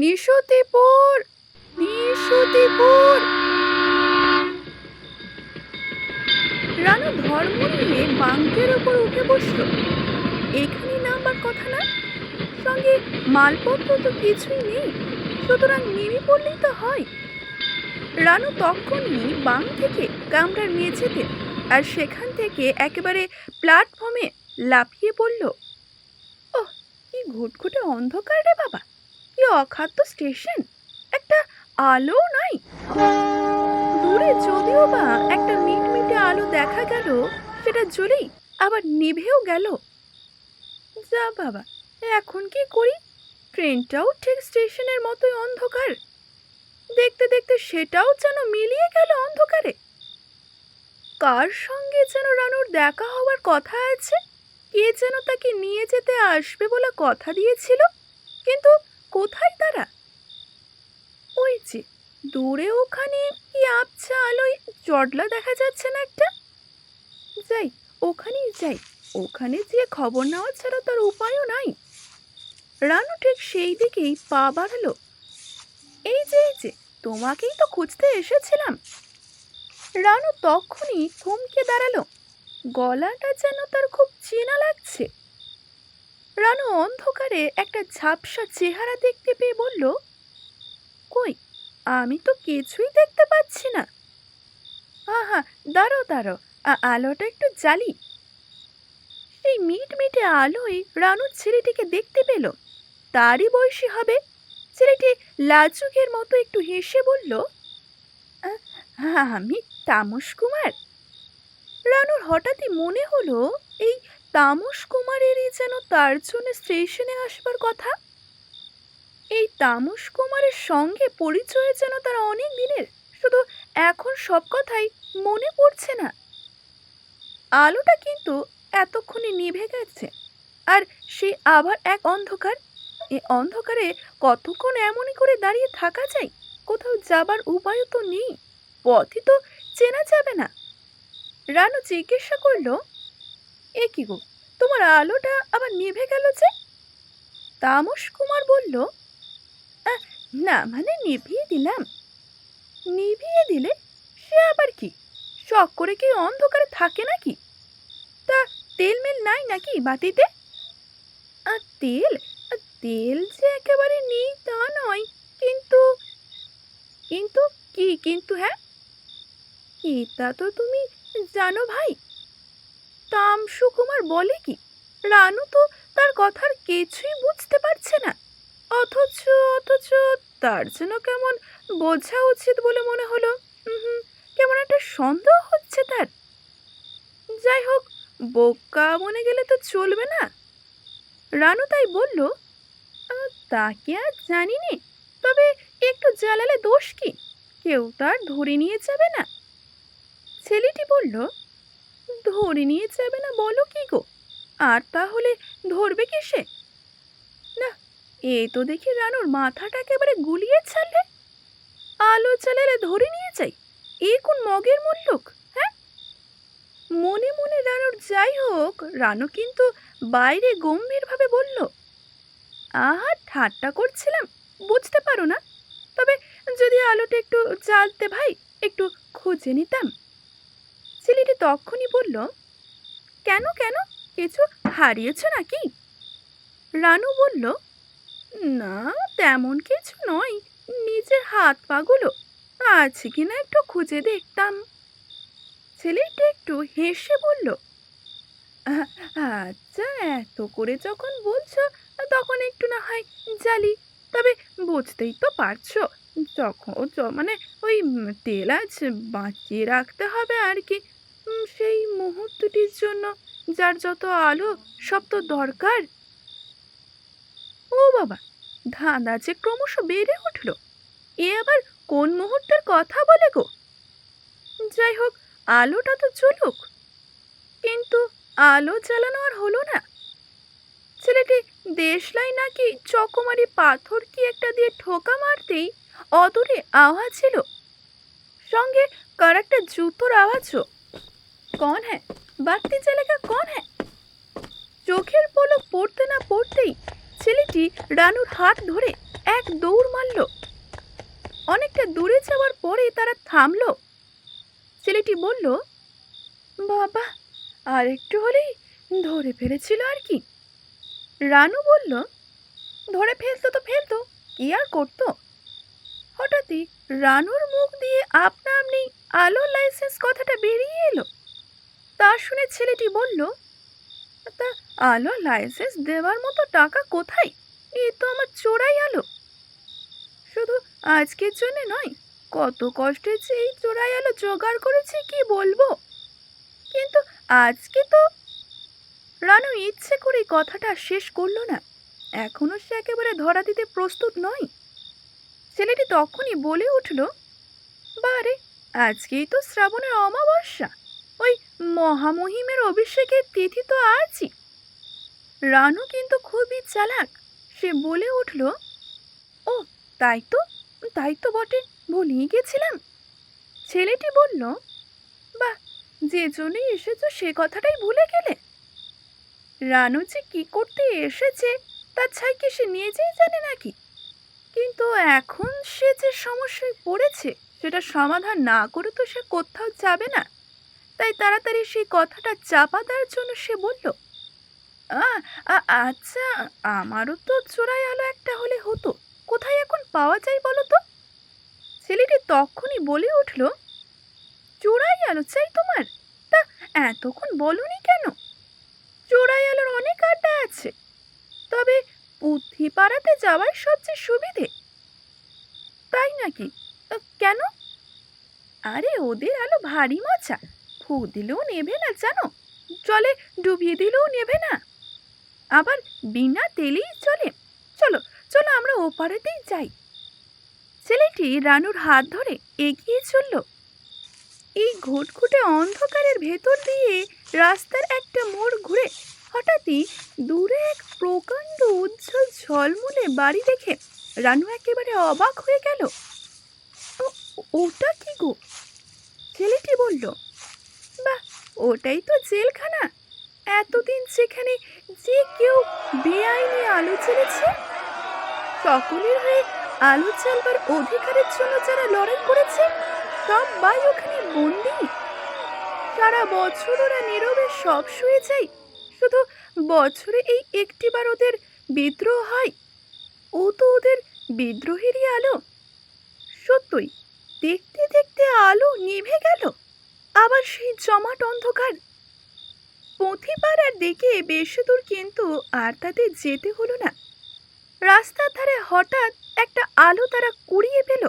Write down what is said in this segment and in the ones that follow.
নিশুতিপুর নিশুতিপুর। রানু ধর্ম নিয়ে বাঙ্কের ওপর উঠে বসল। এখানে নামবার কথা না? সঙ্গে মালপত্র তো কিছুই নেই, সুতরাং নেমে পড়লেই তো হয়। রানু তখনই বাং থেকে কামরার মেঝেতে, আর সেখান থেকে একেবারে প্ল্যাটফর্মে লাফিয়ে পড়ল ওহ, কি ঘুটঘুটে অন্ধকার রে বাবা। কি অখাদ্য স্টেশন, একটা আলো নাই। দূরে যদিও বা একটা মিটমিটে আলো দেখা গেল, সেটা জ্বলেই আবার নিভেও গেল। যা বাবা, এখন কি করি? ট্রেনটাও ঠিক স্টেশনের মতোই অন্ধকার। দেখতে দেখতে সেটাও যেন মিলিয়ে গেল অন্ধকারে। কার সঙ্গে যেন রানুর দেখা হওয়ার কথা আছে? কে যেন তাকে নিয়ে যেতে আসবে বলে কথা দিয়েছিল? কিন্তু কোথায় তারা? ওই যে, দূরে ওখানে কি আবছা আলোয় জটলা দেখা যাচ্ছে না একটা? যাই, ওখানেই যাই। ওখানে যেয়ে খবর নেওয়া ছাড়া তার উপায়ও নাই। রানু ঠিক সেই দিকেই পা বাড়ালো। এই যে এই যে, তোমাকেই তো খুঁজতে এসেছিলাম। রানু তখনই থমকে দাঁড়াল। গলাটা যেন তার খুব চেনা লাগছে। রানু অন্ধকারে একটা ঝাপসা চেহারা দেখতে পেয়ে বলল, কই, আমি তো কিছুই দেখতে পাচ্ছি না। আহা, দাঁড়ো দাঁড়ো আলোটা একটু জ্বালি। সেই মিট মিটে আলোয় রানু ছেলেটিকে দেখতে পেল। তারই বয়সী হবে। ছেলেটি লাজুকের মতো একটু হেসে বলল, "আ- আমি তামস কুমার। রানুর হঠাৎই মনে হলো এই তামস কুমারেরই যেন তার জন্য স্টেশনে আসবার কথা। এই তামস কুমারের সঙ্গে পরিচয় যেন তার অনেক দিনের, শুধু এখন সব কথাই মনে পড়ছে না। আলোটা কিন্তু এতক্ষণে নিভে গেছে, আর সে আবার এক অন্ধকার। এ অন্ধকারে কতক্ষণ এমনই করে দাঁড়িয়ে থাকা যায়? কোথাও যাবার উপায়ও তো নেই, পথই তো চেনা যাবে না। রানু জিজ্ঞাসা করল এ কি গো তোমার আলোটা আবার নিভে গেল যে? তামস কুমার বলল "আহ, না মানে নিভিয়ে দিলাম। নিভিয়ে দিলে? সে আবার কি? শখ করে কি অন্ধকারে থাকে নাকি? তা তেল মেল নাই নাকি বাতিতে? আর তেল? তেল যে একেবারে নেই তা নয় কিন্তু কিন্তু কি কিন্তু হ্যাঁ? এটা তো তুমি জানো ভাই তামসু কুমার বলে কি, রানু তো তার কথার কিছুই বুঝতে পারছে না। অথচ অথচ তার যেন কেমন বোঝা উচিত বলে মনে হলো। কেমন একটা সন্দেহ হচ্ছে তার। যাই হোক, বোকা মনে গেলে তো চলবে না। রানু তাই বলল তাকে আর জানি নে, তবে একটু জ্বালালে দোষ কি? কেউ তার ধরে নিয়ে যাবে না। ছেলেটি বলল, ধরে নিয়ে যাবে না, বলো কি গো? আর তাহলে ধরবে কিসে? না, এ তো দেখি রানুর মাথাটা একেবারে গুলিয়ে ছাড়লে। আলো চালালে ধরে নিয়ে যাই, এ কোন মগের মুল্লুক হ্যাঁ? মনে মনে রানুর যাই হোক, রানু কিন্তু বাইরে গম্ভীরভাবে বলল, আহা, ঠাট্টা করছিলাম, বুঝতে পারো না। তবে যদি আলোটা একটু জ্বালতে ভাই, একটু খুঁজে নিতাম। ছেলেটি তখনই বলল, কেন কেন? কিছু হারিয়েছ নাকি? রানু বলল, না, তেমন কিছু নয়। নিজের হাত পাগুলো আছে কিনা একটু খুঁজে দেখতাম। ছেলেটি একটু হেসে বলল আচ্ছা এত করে যখন বলছো, তখন একটু না হয় জালি। তবে বুঝতেই তো পারছ, যখন মানে ওই তেল আজ বাঁচিয়ে রাখতে হবে আর কি। সেই মুহূর্তটির জন্য যার যত আলো, সব তো দরকার। ও বাবা, ধাঁধা যে ক্রমশ বেড়ে উঠল। এ আবার কোন মুহূর্তের কথা বলে গো? যাই হোক, আলোটা তো চলুক কিন্তু আলো জ্বালানো আর হলো না। ছেলেটি দেশলাই নাকি চকমারি পাথর কি একটা দিয়ে ঠোকা মারতেই অদূরে আওয়াজ ছিল সঙ্গে কার একটা জুতোর আওয়াজও। কন হ্যাঁ বাত্তি জ্বালেগা কন হ্যাঁ চোখের পলক পড়তে না পড়তেই ছেলেটি রানুর হাত ধরে এক দৌড় মারল অনেকটা দূরে যাওয়ার পরে তারা থামলো ছেলেটি বলল বাবা আর একটু হলেই ধরে ফেলেছিল আর কি রানু বলল ধরে ফেলতো তো ফেলতো কি আর করতো হঠাৎই রানুর মুখ দিয়ে আপনা আপনি আলো লাইসেন্স কথাটা বেরিয়ে এলো তা শুনে ছেলেটি বলল, তা আলো লাইসেন্স দেওয়ার মতো টাকা কোথায়? এ তো আমার চোরাই আলো। শুধু আজকের জন্য নয়, কত কষ্টে যে এই চোরাই আলো জোগাড় করেছি, কি বলব? কিন্তু আজকে তো রানু ইচ্ছে করে কথাটা শেষ করল না। এখনও সে একেবারে ধরা দিতে প্রস্তুত নয়। ছেলেটি তখনই বলে উঠল, বারে, আজকেই তো শ্রাবণের অমাবস্যা। ওই মহামহিমের অভিষেকের তিথি তো আজই। রানু কিন্তু খুবই চালাক। সে বলে উঠল, ও, তাই তো তাই তো বটে ভুলিয়ে গেছিলাম। ছেলেটি বলল, বাহ, যে জন্যই এসেছ সে কথাটাই ভুলে গেলে। রানু যে কী করতে এসেছে, তার ছাই কি সে নিজেই জানে নাকি? কিন্তু এখন সে যে সমস্যায় পড়েছে সেটা সমাধান না করে তো সে কোথাও যাবে না। তাই তাড়াতাড়ি সেই কথাটা চাপা দেওয়ার জন্য সে বলল "আ, আ, আচ্ছা আমারও তো চোরাই আলো একটা হলে হতো। কোথায় এখন পাওয়া যায় বলো তো? ছেলেটি তখনই বলে উঠল চোরাই আলো চাই তোমার? তা এতক্ষণ বলনি কেন? চোরাই আলোর অনেক আড্ডা আছে। তবে পুঁথি পাড়াতে যাওয়ার সবচেয়ে সুবিধে। তাই নাকি? কেন? আরে ওদের আলো ভারী মজা। ফু দিলেও নেবে না, জানো? জলে ডুবিয়ে দিলেও নেবে না। আবার বিনা তেলেই চলে। চলো চলো আমরা ওপারেতেই যাই। ছেলেটি রানুর হাত ধরে এগিয়ে চলল। এই ঘুটঘুটে অন্ধকারের ভেতর দিয়ে রাস্তার একটা মোড় ঘুরে হঠাৎই দূরে এক প্রকাণ্ড উজ্জ্বল ঝলমলে বাড়ি দেখে রানু একেবারে অবাক হয়ে গেল। "ও- ওটা কি গো? ছেলেটি বলল। বাহ, ওটাই তো জেলখানা। এতদিন সেখানে যে কেউ বেআইনি আলো জ্বেলেছে সকলের হয়ে আলো চালবার অধিকারের জন্য যারা লড়াই করেছে সবাই ওখানে বন্দি। সারা বছর ওরা নীরবে সব শুয়ে যায়। শুধু বছরে এই একটিবার ওদের বিদ্রোহ হয়। ও তো ওদের বিদ্রোহেরই আলো। সত্যই, দেখতে দেখতে আলো নিভে গেল। আবার সেই জমাট অন্ধকার। পুঁথিপাড়ার দিকে বেশি দূর কিন্তু আর তাতে যেতে হলো না। রাস্তার ধারে হঠাৎ একটা আলো তারা কুড়িয়ে পেল।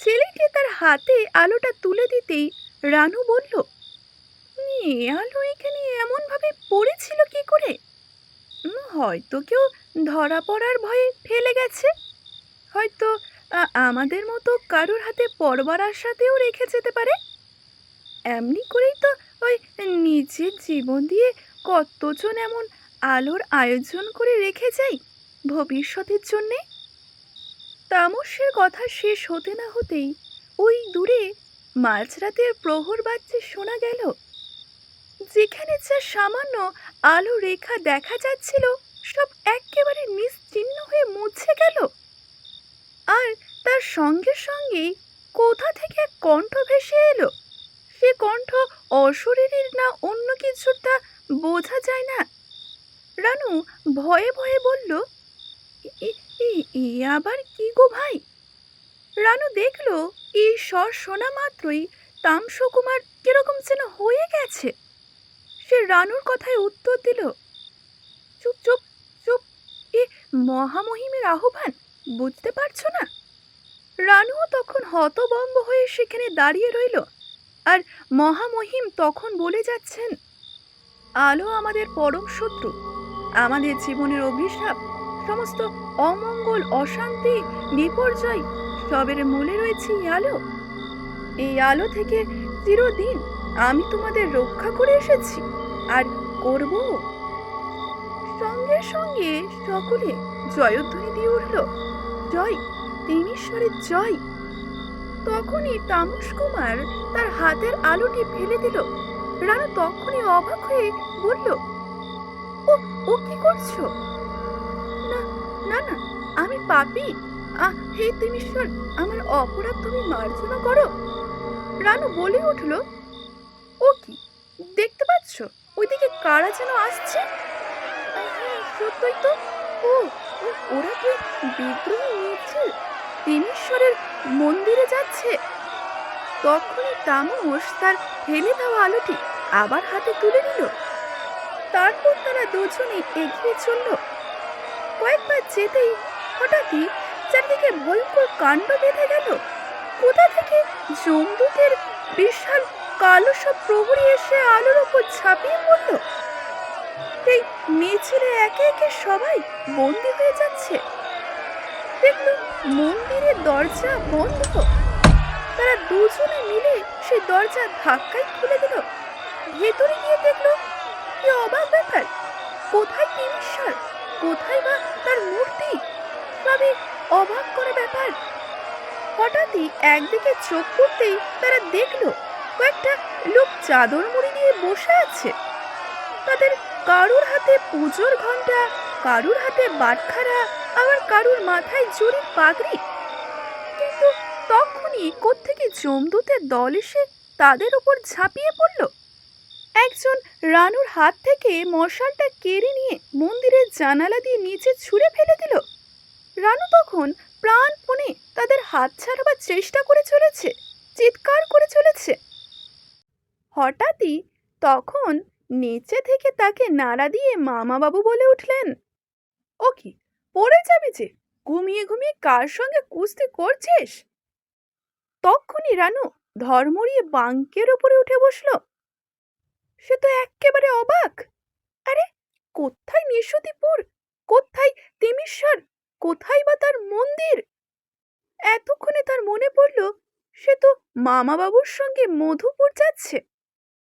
ছেলেটি তার হাতে আলোটা তুলে দিতেই রানু বলল আলো এখানে এমনভাবে পড়েছিল কি করে? হয়তো কেউ ধরা পড়ার ভয়ে ফেলে গেছে। হয়তো আমাদের মতো কারোর হাতে পড়বার আশাতেও রেখে যেতে পারে। এমনি করেই তো ওই নিজের জীবন দিয়ে কতজন এমন আলোর আয়োজন করে রেখে যাই ভবিষ্যতের জন্যে? তামসের কথা শেষ হতে না হতেই ওই দূরে মাঝরাতের প্রহর বাজছে শোনা গেল, যেখানে যা সামান্য আলো রেখা দেখা যাচ্ছিল সব একেবারে নিশ্চিহ্ন হয়ে মুছে গেল। আর তার সঙ্গে সঙ্গেই কোথা থেকে এক কণ্ঠ ভেসে এলো? সে কণ্ঠ অশরীরীর না অন্য কিছুর তা বোঝা যায় না। রানু ভয়ে ভয়ে বলল, "এ- এ- এ আবার কি গো ভাই? রানু দেখল, এই স্বর শোনা মাত্রই তামসকুমার কীরকম যেন হয়ে গেছে। সে রানুর কথায় উত্তর দিল, চুপ চুপ চুপ, এ মহামহিমের আহ্বান, বুঝতে পারছ না? রানুও তখন হতবম্ব হয়ে সেখানে দাঁড়িয়ে রইল। আর মহামহিম তখন বলে যাচ্ছেন, আলো আমাদের পরম শত্রু। আমাদের জীবনের অভিশাপ, সমস্ত অমঙ্গল, অশান্তি, বিপর্যয় সবের মূলে রয়েছে এই আলো। এই আলো থেকে চিরদিন আমি তোমাদের রক্ষা করে এসেছি আর করব। সঙ্গে সঙ্গে সকলে জয়ধ্বনি দিয়ে উঠল, জয় তিমিশ্বরের জয়। তখনই তামস কুমার তার হাতের আলোটি ফেলে দিল। রানু তখনই অবাক হয়ে বলল, ও ও কি করছ? না না না, আমি পাপি। আহ, হে তিমিশ্বর, আমার অপরাধ তুমি মার্জনা করো। রানু বলে উঠল, ও কি, দেখতে পাচ্ছ? ওইদিকে কারা যেন আসছে? হ্যাঁ সত্যই তো। ও, ওরা কি বিদ্রোহী মিছিল? তিমিশ্বরের মন্দিরে যাচ্ছে। তখনই তামস তার ফেলে দেওয়া আলোটি আবার হাতে তুলে নিল। তারপর তারা দুজনে এগিয়ে চলল। কয়েকবার যেতেই হঠাৎই চারদিকে ভয়ঙ্কর কাণ্ড বেঁধে গেল। কোথা থেকে জমদূতের বিশাল কালো সব প্রহরী এসে আলোর ওপর ঝাঁপিয়ে পড়ল? এই মিছিলে একে একে সবাই বন্দি হয়ে যাচ্ছে। দেখল মন্দিরের দরজা বন্ধ। তারা দুজনে মিলে সেই দরজা ধাক্কায় খুলে দিল। ভেতরে গিয়ে দেখল কি অবাক ব্যাপার। কোথায় তিমিশ্বর কোথায় বা তার মূর্তি? সবই অবাক করে ব্যাপার। হঠাৎই একদিকে চোখ পড়তেই তারা দেখল কয়েকটা লোক চাদর মুড়ি নিয়ে বসে আছে। তাদের কারুর হাতে পুজোর ঘণ্টা কারুর হাতে বাটখারা আবার কারুর মাথায় জরির পাগড়ি? কিন্তু তখনই কোত্থেকে জমদূতের দল এসে তাদের উপর ঝাঁপিয়ে পড়ল। একজন রানুর হাত থেকে মশালটা কেড়ে নিয়ে মন্দিরের জানালা দিয়ে নিচে ছুঁড়ে ফেলে দিল। রানু তখন প্রাণপণে তাদের হাত ছাড়াবার চেষ্টা করে চলেছে, চিৎকার করে চলেছে। হঠাৎই তখন নিচে থেকে তাকে নাড়া দিয়ে মামা বাবু বলে উঠলেন, ও কি পড়ে যাবে যে? ঘুমিয়ে ঘুমিয়ে কার সঙ্গে কুস্তি করছিস? তখনই রানু ধর্মরিয়ে বাঙ্কের ওপরে উঠে বসল। সে তো এক্কেবারে অবাক। আরে, কোথায় নিশুতিপুর? কোথায় তিমিশ্বর কোথায় বা তার মন্দির? এতক্ষণে তার মনে পড়ল, সে তো মামা বাবুর সঙ্গে মধুপুর যাচ্ছে।